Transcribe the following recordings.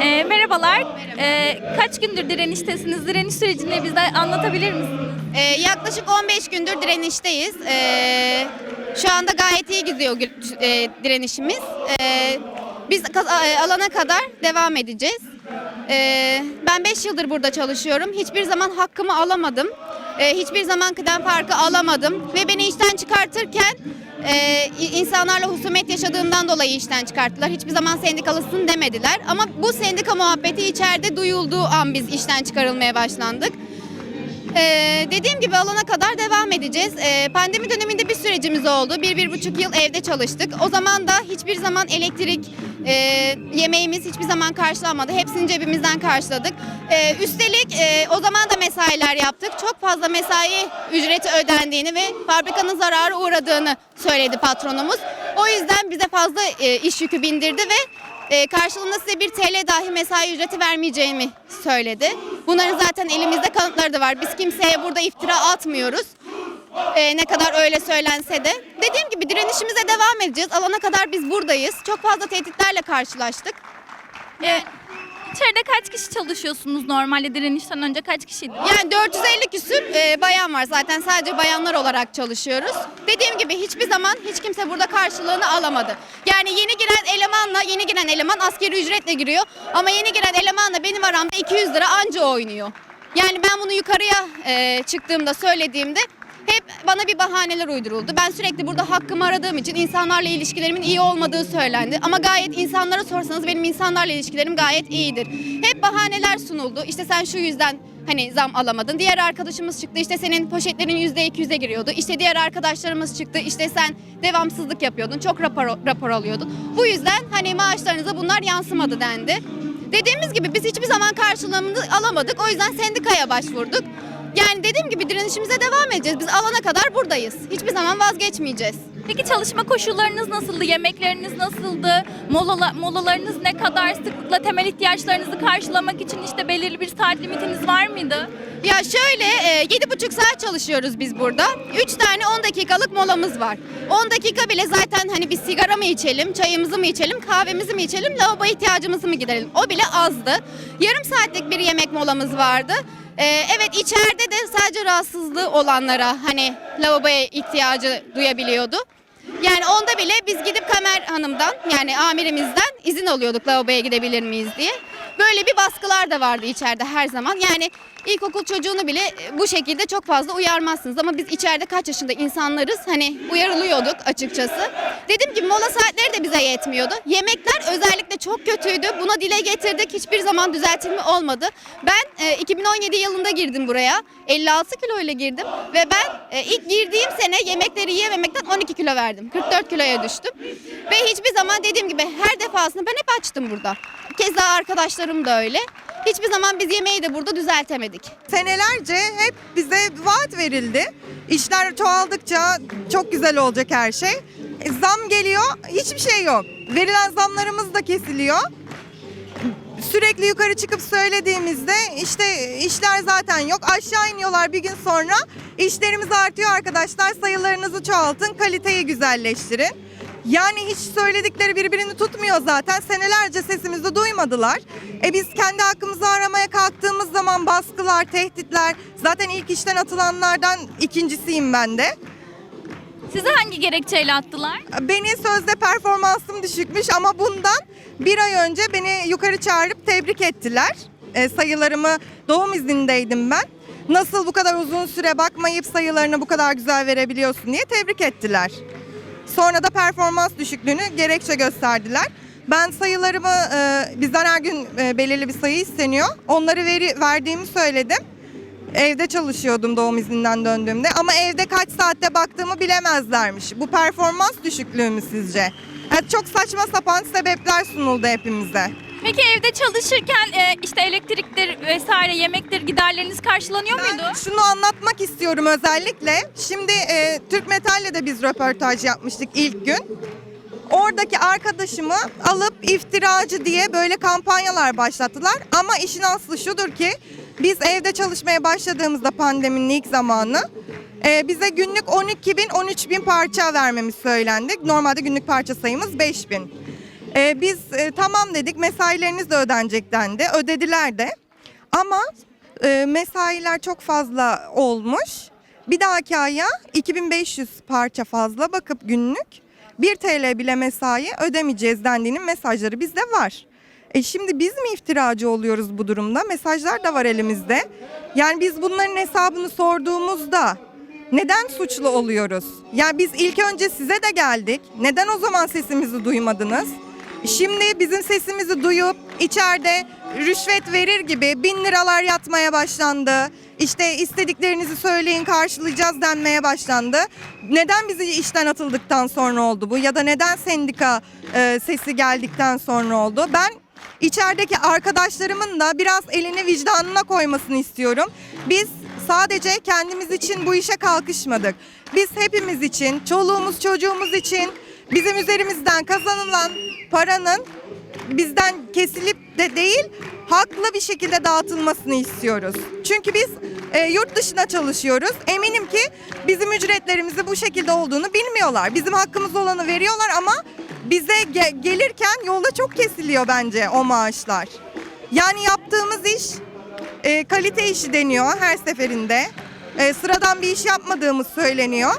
Ee, merhabalar. Ee, kaç gündür direniştesiniz? Direniş sürecini bize anlatabilir misiniz? Ee, yaklaşık 15 gündür direnişteyiz. Ee, şu anda gayet iyi gidiyor e, direnişimiz. Ee, biz kaz- e, alana kadar devam edeceğiz. Ee, ben 5 yıldır burada çalışıyorum. Hiçbir zaman hakkımı alamadım. Ee, hiçbir zaman kıdem farkı alamadım. Ve beni işten çıkartırken e, insanlarla husumet yaşadığımdan dolayı işten çıkarttılar. Hiçbir zaman sendikalısın demediler. Ama bu sendika muhabbeti içeride duyulduğu an biz işten çıkarılmaya başlandık. Ee, dediğim gibi alana kadar devam edeceğiz. Ee, pandemi döneminde bir sürecimiz oldu. Bir, bir buçuk yıl evde çalıştık. O zaman da hiçbir zaman elektrik, e, yemeğimiz hiçbir zaman karşılanmadı. Hepsini cebimizden karşıladık. Ee, üstelik e, o zaman da mesailer yaptık. Çok fazla mesai ücreti ödendiğini ve fabrikanın zararı uğradığını söyledi patronumuz. O yüzden bize fazla e, iş yükü bindirdi ve e, karşılığında size bir TL dahi mesai ücreti vermeyeceğimi söyledi. Bunların zaten elimizde kanıtları da var. Biz kimseye burada iftira atmıyoruz. E, ne kadar öyle söylense de. Dediğim gibi direnişimize devam edeceğiz. Alana kadar biz buradayız. Çok fazla tehditlerle karşılaştık. Ee, içeride kaç kişi çalışıyorsunuz normalde direnişten önce kaç kişiydi? Yani 450 küsür e, bayan var. Zaten sadece bayanlar olarak çalışıyoruz. Dediğim gibi hiçbir zaman hiç kimse burada karşılığını alamadı. Yani yeni giren elemanla yeni giren eleman askeri ücretle giriyor. Ama yeni giren elemanla benim aramda 200 lira anca oynuyor. Yani ben bunu yukarıya e, çıktığımda söylediğimde hep bana bir bahaneler uyduruldu. Ben sürekli burada hakkımı aradığım için insanlarla ilişkilerimin iyi olmadığı söylendi. Ama gayet insanlara sorsanız benim insanlarla ilişkilerim gayet iyidir. Hep bahaneler sunuldu. İşte sen şu yüzden hani zam alamadın. Diğer arkadaşımız çıktı işte senin poşetlerin yüzde iki yüze giriyordu. İşte diğer arkadaşlarımız çıktı işte sen devamsızlık yapıyordun. Çok rapor, rapor alıyordun. Bu yüzden hani maaşlarınıza bunlar yansımadı dendi. Dediğimiz gibi biz hiçbir zaman karşılığını alamadık. O yüzden sendikaya başvurduk. Yani dediğim gibi direnişimize devam edeceğiz. Biz alana kadar buradayız. Hiçbir zaman vazgeçmeyeceğiz. Peki çalışma koşullarınız nasıldı? Yemekleriniz nasıldı? Molala, molalarınız ne kadar sıklıkla temel ihtiyaçlarınızı karşılamak için işte belirli bir saat limitiniz var mıydı? Ya şöyle e, yedi buçuk saat çalışıyoruz biz burada. Üç tane 10 dakikalık molamız var. 10 dakika bile zaten hani bir sigara mı içelim, çayımızı mı içelim, kahvemizi mi içelim, lavabo ihtiyacımızı mı giderelim? O bile azdı. Yarım saatlik bir yemek molamız vardı. E, evet içeride de sadece rahatsızlığı olanlara hani lavaboya ihtiyacı duyabiliyordu. Yani onda bile biz gidip Kamer Hanım'dan yani amirimizden izin alıyorduk lavaboya gidebilir miyiz diye. Böyle bir baskılar da vardı içeride her zaman. Yani ilkokul çocuğunu bile e, bu şekilde çok fazla uyarmazsınız. Ama biz içeride kaç yaşında insanlarız hani uyarılıyorduk açıkçası. Dediğim gibi mola saatleri de bize yetmiyordu. Yemekler özellikle çok kötüydü. Buna dile getirdik. Hiçbir zaman düzeltilme olmadı. Ben e, 2017 yılında girdim buraya. 56 kilo ile girdim ve ben e, ilk girdiğim sene yemekleri yiyememekten 12 kilo verdim. 44 kiloya düştüm. Ve hiçbir zaman dediğim gibi her defasında ben hep açtım burada. Keza arkadaşlarım da öyle. Hiçbir zaman biz yemeği de burada düzeltemedik. Senelerce hep bize vaat verildi. İşler çoğaldıkça çok güzel olacak her şey. E, Zam geliyor, hiçbir şey yok. Verilen zamlarımız da kesiliyor. Sürekli yukarı çıkıp söylediğimizde işte işler zaten yok. Aşağı iniyorlar bir gün sonra. İşlerimiz artıyor arkadaşlar. Sayılarınızı çoğaltın, kaliteyi güzelleştirin. Yani hiç söyledikleri birbirini tutmuyor zaten. Senelerce sesimizi duymadılar. E biz kendi hakkımızı aramaya kalktığımız zaman baskılar, tehditler. Zaten ilk işten atılanlardan ikincisiyim ben de. Sizi hangi gerekçeyle attılar? Beni sözde performansım düşükmüş ama bundan bir ay önce beni yukarı çağırıp tebrik ettiler. E, sayılarımı doğum iznindeydim ben. Nasıl bu kadar uzun süre bakmayıp sayılarını bu kadar güzel verebiliyorsun diye tebrik ettiler. Sonra da performans düşüklüğünü gerekçe gösterdiler. Ben sayılarımı e, bizden her gün e, belirli bir sayı isteniyor. Onları veri, verdiğimi söyledim. Evde çalışıyordum doğum izninden döndüğümde ama evde kaç saatte baktığımı bilemezlermiş. Bu performans düşüklüğü mü sizce? Yani çok saçma sapan sebepler sunuldu hepimize. Peki evde çalışırken e, işte elektriktir vesaire yemektir giderleriniz karşılanıyor muydu? Ben şunu anlatmak istiyorum özellikle. Şimdi e, Türk Metal'le de biz röportaj yapmıştık ilk gün. Oradaki arkadaşımı alıp iftiracı diye böyle kampanyalar başlattılar. Ama işin aslı şudur ki Biz evde çalışmaya başladığımızda pandeminin ilk zamanı e, bize günlük 12 bin 13 bin parça vermemiz söylendi. Normalde günlük parça sayımız 5 bin. E, biz e, tamam dedik mesaileriniz de ödenecek dendi. Ödediler de. Ama e, mesailer çok fazla olmuş. Bir dahaki aya 2500 parça fazla bakıp günlük 1 TL bile mesai ödemeyeceğiz dendiğinin mesajları bizde var. E şimdi biz mi iftiracı oluyoruz bu durumda? Mesajlar da var elimizde. Yani biz bunların hesabını sorduğumuzda neden suçlu oluyoruz? Yani biz ilk önce size de geldik. Neden o zaman sesimizi duymadınız? Şimdi bizim sesimizi duyup içeride rüşvet verir gibi bin liralar yatmaya başlandı. İşte istediklerinizi söyleyin karşılayacağız denmeye başlandı. Neden bizi işten atıldıktan sonra oldu bu? Ya da neden sendika e, sesi geldikten sonra oldu? Ben içerideki arkadaşlarımın da biraz elini vicdanına koymasını istiyorum. Biz sadece kendimiz için bu işe kalkışmadık. Biz hepimiz için, çoluğumuz çocuğumuz için bizim üzerimizden kazanılan paranın bizden kesilip de değil haklı bir şekilde dağıtılmasını istiyoruz. Çünkü biz e, yurt dışına çalışıyoruz. Eminim ki bizim ücretlerimizi bu şekilde olduğunu bilmiyorlar. Bizim hakkımız olanı veriyorlar ama bize ge- gelirken yolda çok kesiliyor bence o maaşlar. Yani yaptığımız iş e, kalite işi deniyor her seferinde. E, sıradan bir iş yapmadığımız söyleniyor.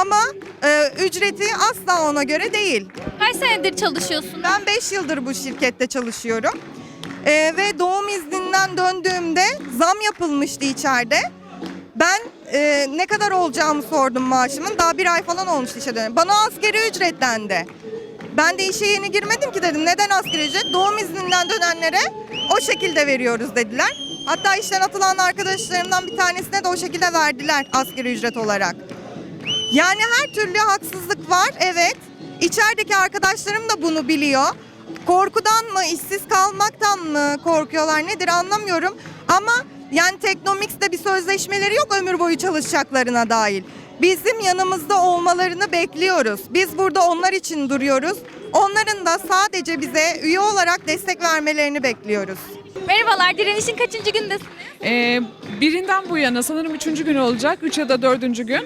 Ama e, ücreti asla ona göre değil. Kaç senedir çalışıyorsunuz? Ben 5 yıldır bu şirkette çalışıyorum. Ee, ve doğum izninden döndüğümde zam yapılmıştı içeride. Ben e, ne kadar olacağımı sordum maaşımın. Daha bir ay falan olmuştu işe dönüyorum. Bana askeri ücret dendi. Ben de işe yeni girmedim ki dedim. Neden askeri ücret? Doğum izninden dönenlere o şekilde veriyoruz dediler. Hatta işten atılan arkadaşlarımdan bir tanesine de o şekilde verdiler askeri ücret olarak. Yani her türlü haksızlık var evet. İçerideki arkadaşlarım da bunu biliyor. Korkudan mı, işsiz kalmaktan mı korkuyorlar nedir anlamıyorum. Ama yani Teknomix'te bir sözleşmeleri yok ömür boyu çalışacaklarına dair. Bizim yanımızda olmalarını bekliyoruz. Biz burada onlar için duruyoruz. Onların da sadece bize üye olarak destek vermelerini bekliyoruz. Merhabalar, direnişin kaçıncı gündesiniz? Ee, birinden bu yana sanırım üçüncü gün olacak. Üç ya da dördüncü gün.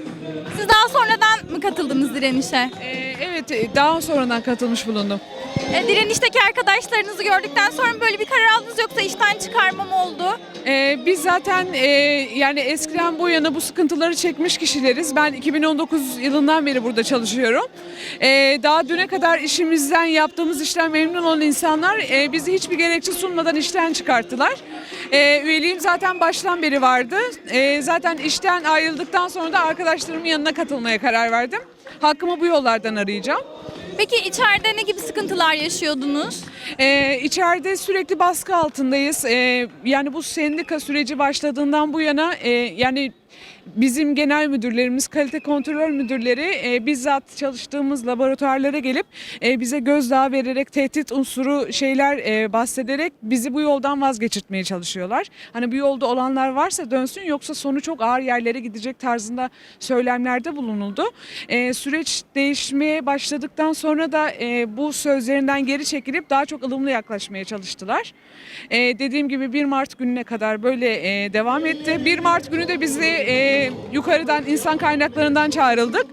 Siz daha sonradan mı katıldınız direnişe? Ee, evet e, daha sonradan katılmış bulundum. E, direnişteki arkadaşlarınızı gördükten sonra böyle bir karar aldınız yoksa işten çıkarma mı oldu? Ee, biz zaten e, yani eskiden bu yana bu sıkıntıları çekmiş kişileriz. Ben 2019 yılından beri burada çalışıyorum. Ee, daha düne kadar işimizden yaptığımız işten memnun olan insanlar e, bizi hiçbir gerekçe sunmadan işten çıkarttılar. Ee, üyeliğim zaten baştan beri vardı. Ee, zaten işten ayrıldıktan sonra da arkadaşlarımın yanına katılmaya karar verdim. Hakkımı bu yollardan arayacağım. Peki içeride ne gibi sıkıntılar yaşıyordunuz? Ee, içeride sürekli baskı altındayız. Ee, yani bu sendika süreci başladığından bu yana e, yani bizim genel müdürlerimiz, kalite kontrol müdürleri e, bizzat çalıştığımız laboratuvarlara gelip e, bize gözdağı vererek tehdit unsuru şeyler e, bahsederek bizi bu yoldan vazgeçirtmeye çalışıyorlar. Hani bu yolda olanlar varsa dönsün yoksa sonu çok ağır yerlere gidecek tarzında söylemlerde bulunuldu. E, süreç değişmeye başladıktan sonra da e, bu sözlerinden geri çekilip daha çok ılımlı yaklaşmaya çalıştılar. E, dediğim gibi 1 Mart gününe kadar böyle e, devam etti. 1 Mart günü de bizi e, yukarıdan insan kaynaklarından çağrıldık.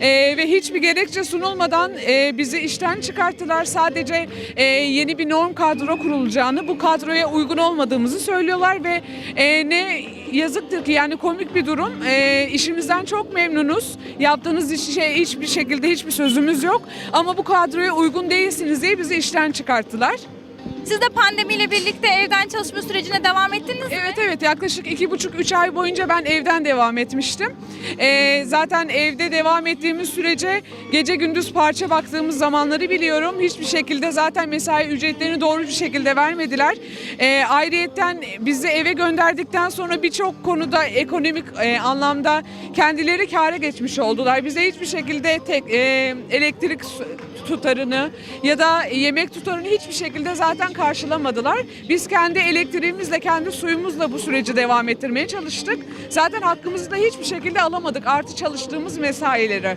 E, ve hiçbir gerekçe sunulmadan e, bizi işten çıkarttılar. Sadece e, yeni bir norm kadro kurulacağını, bu kadroya uygun olmadığımızı söylüyorlar ve e, ne yazıktır ki yani komik bir durum. E, işimizden çok memnunuz. Yaptığınız iş şey hiçbir şekilde hiçbir sözümüz yok. Ama bu kadroya uygun değilsiniz diye bizi işten çıkarttılar. Siz de pandemiyle birlikte evden çalışma sürecine devam ettiniz mi? Evet evet yaklaşık iki buçuk üç ay boyunca ben evden devam etmiştim. Ee, zaten evde devam ettiğimiz sürece gece gündüz parça baktığımız zamanları biliyorum. Hiçbir şekilde zaten mesai ücretlerini doğru bir şekilde vermediler. Ee, ayrıyetten bizi eve gönderdikten sonra birçok konuda ekonomik e, anlamda kendileri kâra geçmiş oldular. Bize hiçbir şekilde tek e, elektrik tutarını ya da yemek tutarını hiçbir şekilde zaten karşılamadılar. Biz kendi elektriğimizle, kendi suyumuzla bu süreci devam ettirmeye çalıştık. Zaten hakkımızı da hiçbir şekilde alamadık artı çalıştığımız mesaileri.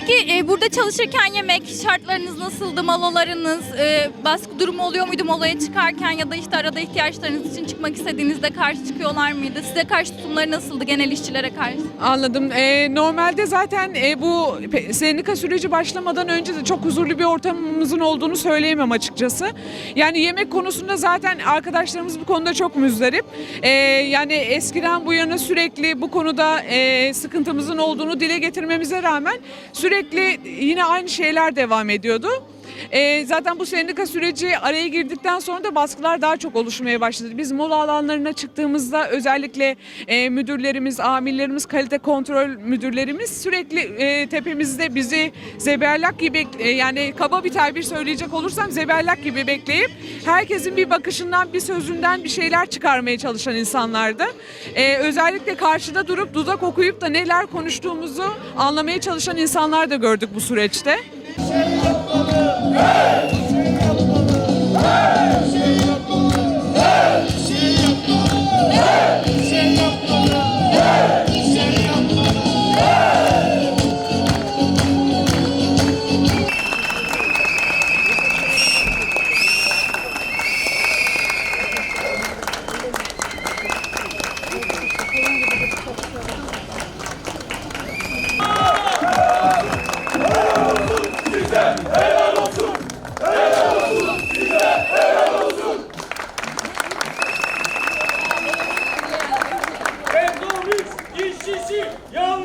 Peki e, burada çalışırken yemek şartlarınız nasıldı? Molalarınız, e, baskı durumu oluyor muydu molaya çıkarken ya da işte arada ihtiyaçlarınız için çıkmak istediğinizde karşı çıkıyorlar mıydı? Size karşı tutumları nasıldı genel işçilere karşı? Anladım. Ee, normalde zaten e, bu sendika süreci başlamadan önce de çok huzurlu bir ortamımızın olduğunu söyleyemem açıkçası. Yani yemek konusunda zaten arkadaşlarımız bu konuda çok müzdarip. Ee, yani eskiden bu yana sürekli bu konuda e, sıkıntımızın olduğunu dile getirmemize rağmen sürekli yine aynı şeyler devam ediyordu. Ee, zaten bu sendika süreci araya girdikten sonra da baskılar daha çok oluşmaya başladı. Biz mola alanlarına çıktığımızda özellikle e, müdürlerimiz, amirlerimiz, kalite kontrol müdürlerimiz sürekli e, tepemizde bizi zeberlak gibi e, yani kaba bir tabir söyleyecek olursam zeberlak gibi bekleyip herkesin bir bakışından, bir sözünden bir şeyler çıkarmaya çalışan insanlardı. E, özellikle karşıda durup dudak okuyup da neler konuştuğumuzu anlamaya çalışan insanlar da gördük bu süreçte. Hey! Şey yapmalı. Hey! Şey yapmalı. Hey! Şey yapmalı. Hey! Şey yapmalı. Yo!